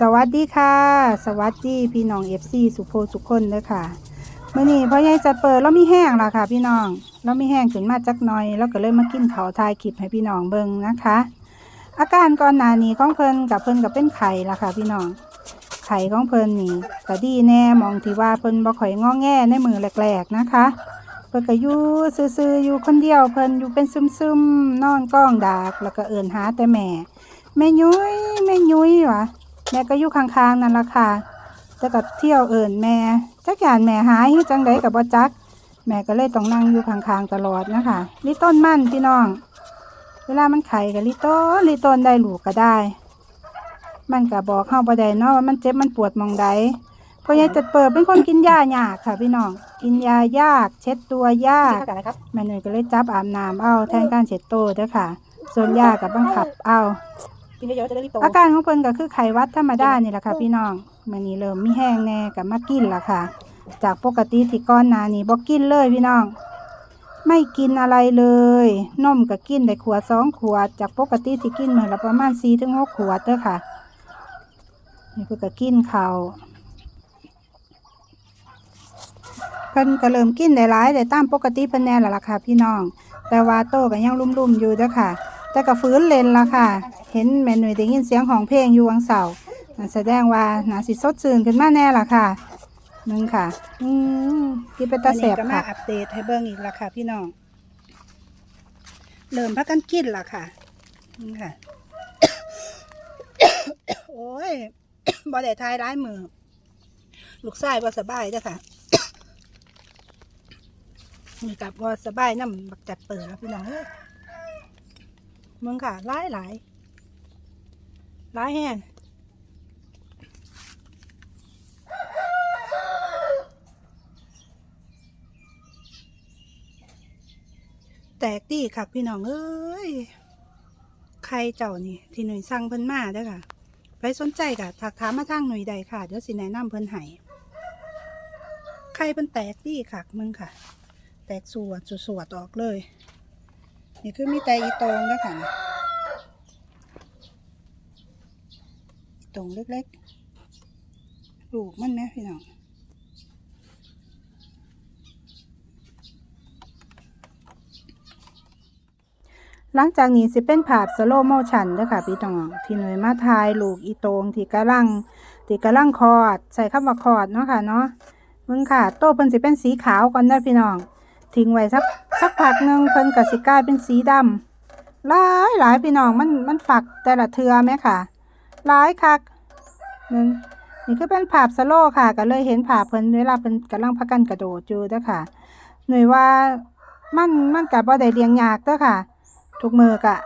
สวัสดีค่ะ สวัสดีพี่น้องเอฟซีสุโพสุคนเด้อค่ะเมื่อนี้พ่อใหญ่จะเปิดแล้วมีแห้งล่ะค่ะ พี่น้องแล้วมีแห้งขึ้นมาจักหน่อย แล้วก็เลยมากินเขาวทายคลิปให้พี่น้องเบิ่งนะคะ อาการก่อนหน้านี้ของเพิ่นกับเพิ่นกับเป็นไข่ล่ะค่ะ พี่น้องไข่ของเพิ่นนี่ก็ดีแน่มองที่ว่าเพิ่นบ่ข่อยงอแง่ในมือแรกๆนะคะ เพิ่นก็อยู่ซื่อๆอยู่คนเดียวเพิ่นอยู่เป็นซึมๆนอนก้องดากแล้วก็เอิ่นหาแต่แม่แม่ยุ้ยแม่ยุ้ยวะ แม่ก็อยู่ข้างๆนั่นล่ะค่ะแต่ก็เที่ยวเอิ่นแม่จักยานแม่หายอยู่จังใดกับบ่จัก แม่ก็เลยต้องนั่งอยู่ข้างๆตลอดนะคะลิต้นมั่นพี่น้อง เวลามันไข่กับลิต้นลิต้นได้ลูกก็ได้ มันก็บอกเข้าบ่ได้เนาะว่ามันเจ็บมันปวดหมองใดเพราะยายจะเปิดเป็นคนกินยายากค่ะพี่น้อง กินยายาก เช็ดตัวยากครับแม่หน่อยก็เลยจับอาบน้ำเอาแทนการเช็ดโตวเด้อค่ะ ส่วนยากับบังคับเอา กินเยอะๆจะได้รีบโตอาการของเพิ่นก็คือไข้หวัดธรรมดานี่แหละค่ะ พี่น้องมื้อนี้เริ่มมีแห้งแน่กับมากินละค่ะ จากปกติที่ก้อนหนานี้บ่กินเลยพี่น้อง ไม่กินอะไรเลยนมก็กินได้ขวดสองขวด จากปกติที่กินมื้อละประมาณ4ถึง6ขวดเด้อค่ะนี่เพิ่นก็กินข้าวเพิ่นก็เริ่มกินได้หลายได้ตามปกติเพิ่นแน่และล่ะค่ะ พี่น้อง แต่ว่าโตก็ยังลุ่มๆอยู่เด้อค่ะ แต่ก็ฟื้นเลนละค่ะ เห็นแม่หนุ่ยได้ยินเสียงของเพลงอยู่วังเสาร์แสดงว่านาสิสดชื่นขึ้นมาแน่ละค่ะนึงค่ะ อืมกินเป็นตาแสบวันนี้ก็ค่ะมาอัปเดตให้เบิ่งอีกละค่ะ พี่น้อง เริ่มพักกันกินละค่ะนี่ค่ะ โอ้ย บ่ได้ทายร้ายมือ ลูกชายบ่สบายเด้อค่ะนี่กับบ่สบายน้ำบักจัดเปิดแล้วพี่น้องเอ้ย มึงค่ะหลายหลายหลายแห้งแตกดีค่ะพี่น้องเอ้ยใครเจ้านี่ ที่หน่วยสั่งเพิ่นมาเด้อค่ะไปสนใจกะถักถามมาทางหน่วยใดค่ะ เดี๋ยวสิแนะนำเพิ่นให้ใครเพิ่นแตกดีค่ะมึงค่ะ แตกสวดสวดออกเลย นี่คือมีแต่อีตรงแล้วค่ะตรงเล็กๆลูกมันไหมพี่น้องหลังจากนี้สิเป็นภาพสโลโมชันเด้อค่ะพี่น้องที่หน่วยมาทายลูกอีโตงที่กำลังที่กำลังคอด ใส่คำว่าคอดเนาะค่ะเนาะมึงค่ะ โตเพิ่นสิเป็นสีขาวก่อนเด้พี่น้อง ทิ้งไว้สักสักพักหนึ่งเพิ่นก็สิกลายเป็นสีดำหลายหลายพี่น้องมันมันฝักแต่ละเทือไหมค่ะหลายคักนึงนี่คือเป็นภาพสโลค่ะ ก็เลยเห็นภาพเพิ่นเวลาเพิ่นกำลังพักกันกระโดดอยู่เด้อค่ะ หน่วยว่ามันมันกับบ่ได้เลี้ยงยากเด้อค่ะทุกมือกะ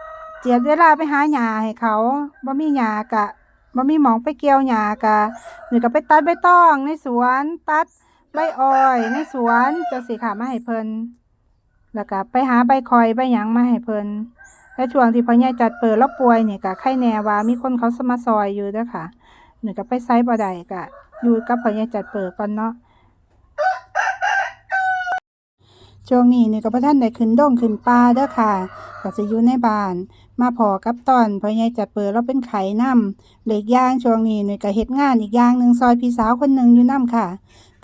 เจียดเวลาไปหาหญ้าให้เขาบ่มีหญ้ากะบ่มีหมองไปเกี่ยวหญ้ากะหรือก็ไปตัดใบตองในสวนตัด ใบอ้อยในสวนจะสิค่ะมาให้เพิ่นแล้วก็ไปหาใบคอยใบหยังมาให้เพิ่นและช่วงที่พ่อใหญ่จัดเปิดแล้วป่วยเนี่ยก็ไข้แน่ว่ามีคนเขาสมาซอยอยู่เด้อค่ะหนูก็ไปไซบ่ได้ก็อยู่กับพ่อใหญ่จัดเปิดก่อนเนาะช่วงนี้นี่ก็บ่ทันได้ขึ้นดงขึ้นป่าเด้อค่ะก็สิอยู่ในบ้าน มาพอกับตอนพ่อใหญ่จัดเปิดแล้วเป็นไข้นำเหล็กย่างช่วงนี้หนูก็เฮ็ดงานอีกอย่างหนึ่งซอยพี่สาวคนหนึ่งอยู่นํค่ะ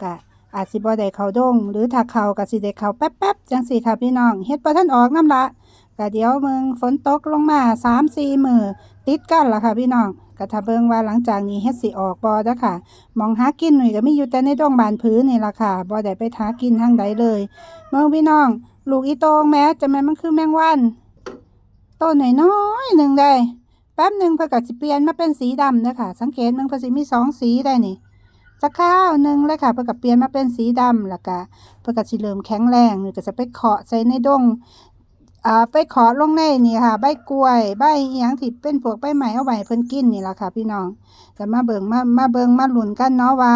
ก็ อาจสิบ่ได้เขาดง หรือถ้าเขาก็สิได้เขาแป๊บๆจังซี่ค่ะพี่น้องเฮ็ดบ่ทันออกน้ำละก็เดี๋ยวเมืองฝนตกลงมา3-4มื้อติดกันล่ะค่ะพี่น้องก็ถ้าเบิงว่าหลังจากนี้เฮ็ดสิออกบ่เด้ค่ะ มองหากินหน่อยก็มีอยู่แต่ในดงบานผือนี่ล่ะค่ะบ่ได้ไปหากินทางใดเลย เมืองพี่น้อง ลูกอีโตงแม้จะแม่มันคือแมงวันต้นน้อยหนึ่งได้ แป๊บหนึ่งเพิ่นก็สิเปลี่ยนมาเป็นสีดำเด้อค่ะ สังเกตมันเพิ่นสิมีสองสีได้นี่ สักข้าวหนึ่งเลยค่ะเพื่อกับเปลี่ยนมาเป็นสีดำแล้วก็เพื่อกับสีเหลืองแข็งแรงหรือก็จะไปเคาะใส่ในดงอ่าไปเคาะลงในนี่ค่ะ ใบกล้วย ใบเอียงที่เป็นพวกใบไม้เอาไว้ให้เพิ่นกินนี่ล่ะค่ะ พี่น้องแต่มาเบิงมามาเบิงมาหลุนกันเนาะว่า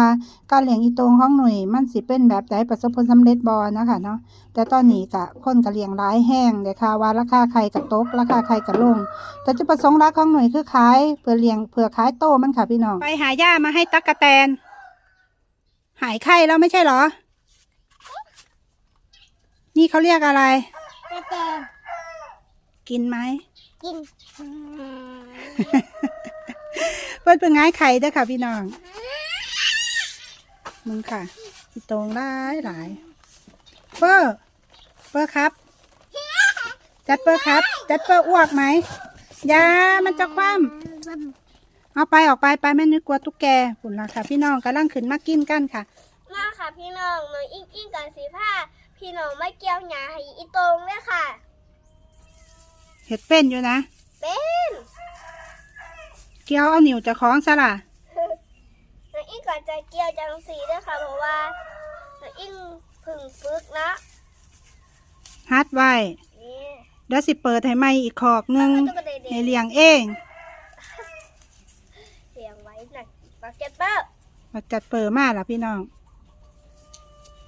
การเลี้ยงอีตรงของหน่วยมันสิเป็นแบบใดประสบผลสำเร็จบ่นะคะเนาะแต่ตอนนี้ก็คนก็เลี้ยงหลายแห้งเลยค่ะว่าราคาไข่ก็ตกราคาไข่ก็ลง แต่จุดประสงค์หลักของหน่วยคือขายเพื่อเลี้ยงเพื่อขายโตมันค่ะพี่น้องไปหาหญ้ามาให้ตั๊กแตน หายไข้แล้วไม่ใช่เหรอ นี่เขาเรียกอะไร กระแตกินไหม กินเพื่ปิ้ลเป็นง่ายไข่เด้อค่ะพี่น้อง มึงค่ะพี่ตรงหลายหลายเปอร์เปอร์ครับ จัดเปอร์ครับ จัดเปอร์อ้วกไหมอยามันจะคว่ำ เอาไปออกไปไปแม่นึกกลัวตุ๊กแกปุ่นละค่ะ พี่น้องกำลังขึ้นมากินกันค่ะ มาค่ะพี่น้องน้องอิงอิงกันสีผ้าพี่น้องไม่เกี่ยวหยาให้อีตรงเลยค่ะ เห็ดเป็นอยู่นะ เป็นเกี่ยวเอาหนิวจะคล้องซะล่ะน้องอิงก่อนจะเกี่ยวจังสีด้วยค่ะ เพราะว่าน้องอิงเพึ่งฝึกนะฮัดไว้นี่เดี๋ยวสิเปิดให้ใหม่อีกขอกหนึงตุ๊กตาเด็ให้กเลี้ยงเอง ๆเสียงไว้หน่อย บักเก็ตเปอร์มาจัดเปิดมาล่ะพี่น้อง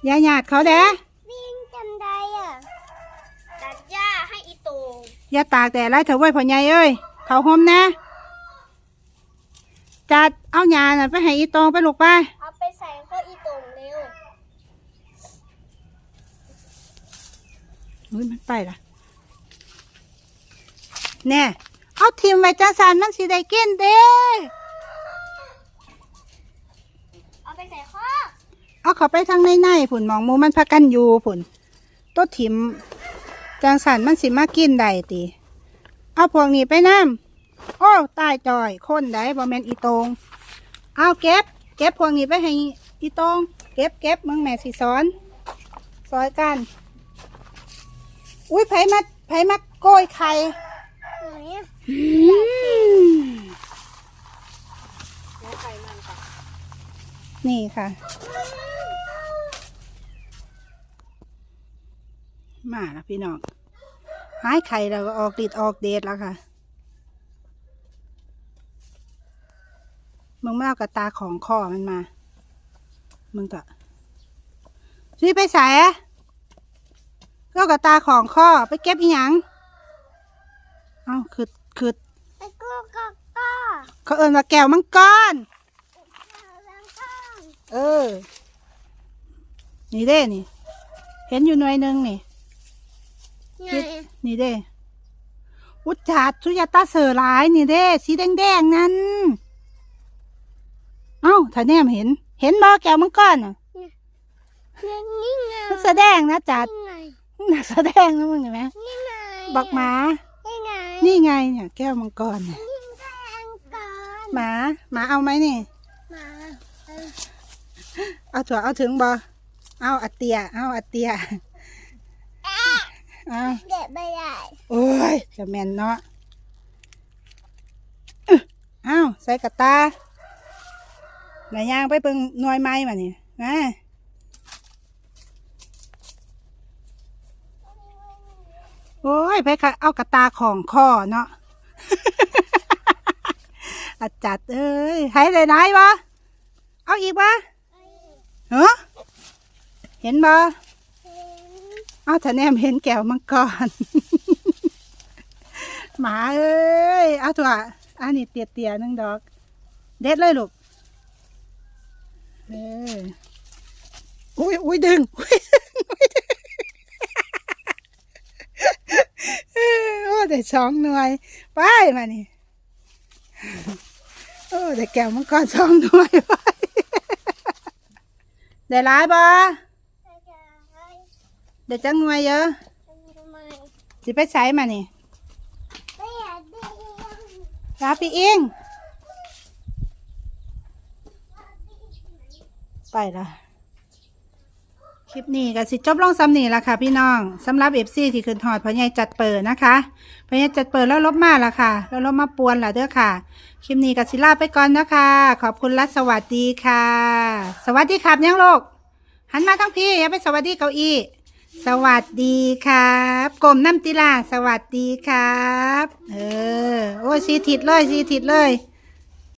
อยาหยาดเขาเด้วิ่งจำได้อะตัดหญ้าให้อีตรงอย่าตากแดดไล่เถอะไว้ยพ่อใหญ่เอ้ยเขาห่มนะ จัดเอาหยาน่ะไปให้อีตองไปลูกไป เอาไปใส่ข้ออีตรงเร็วอุ้ยมันไปละแน่ เอาทิมไว้จ้าสันมันสิได้กินเด้ เอาไปใส่ข้อเอาเขาไปทางในในๆผุนมองมูมันพักกันอยู่ผุนตัวทิมจางสันมันสิมากินได้ติเอาพวกนี้ไปน้ำโอ้ตายจอยคนได้บ่แมนอีตงเอาเก็บ เก็บพวกนี้ไปให้อีตงเก็บเก็บมึงแม่สิสอนซอยกัน อุ้ยไผมาไผมาโกยไข่ ไหนอะ อืม แล้วไข่มันก่อน นี่ค่ะ มาแล้วพี่น้องหายไข่แล้วก็ออกฤทธิ์ออกเดชแล้วค่ะมึงไม่เอากระตาของคอมันมา มึงก็รีบไปใส่อะเอากระตาของข้อไปเก็บอีหยัง เอาคือคือไปกูก็ก็เขาเอินว่าแก้วมังกรแล้วก็ เออ นี่เด้นี่ เห็นอยู่หน่วยหนึ่งนี่ ไงนี่เด้อุจจาดสุยาตาเสือหลายนี่เด้สีแดงแดงๆนั่นเอ้าถ้าแนมเห็น เห็นบ่แก้วมังกรน่ะนี่ไงนักแสดงนะจัดนี่ไงนักแสดงนะมึงเห็นไหมนี่ไงบอกหมา นี่ไงนี่ไงเนี่ยแก้วมังกรน่ะนี่ไงอังกอรหมา หมาเอาไหมนี่มาเออ เอาถั่วเอาถึงบ่เอาอัดเตีย เอาอัดเตียเอาเด็ดไม่ได้โอ้ยจะแม่นเนาะอึ๊ะอ้าวใส่กระตาไหนย่างไปเบิ่งหน่วยไม้มานี่มาโอ้ยไปค่ะเอากระตาของข้อเนาะอาจัดเอ้ยให้ได้ไหนวะเอาอีกวะ เหรอเห็นบ่เอาถ้าแนมเห็นแก้วมังกร หมาเอ้ยเอาตัวอันนี้เตียเตียๆหนึงดอก เด็ดเลยลูกเอออุ้ยอุ้ยดึงอุ้ยดึงอุ้ยดึงโอ้ได้สองหน่วย ไปมานี่ โอ้ได้แก้วมังกรสองหน่วยไป ได้หลายบ่ได้จังหน่วยเยอะสิไปใช้มานี่ลาพี่อิงไปละ คลิปนี้ก็สิจบลงซ้ำนี่ละค่ะ พี่น้องสำหรับเอฟซีที่ขึ้นหอดพอใหญายจัดเปิดนะคะพอใหญายจัดเปิดแล้วลบมาละค่ะแล้วลบมาปวนละเด้อค่ะ คลิปนี้ก็สิลาไปก่อนนะคะ ขอบคุณและสวัสดีค่ะ สวัสดีครับยังลูกหันมาทั้งพี่อย่าไปสวัสดีเก้าอี้สวัสดีครับกลมน้ำติลาสวัสดีครับ เออโอ้ยสีทิดเลยสีทิดเลย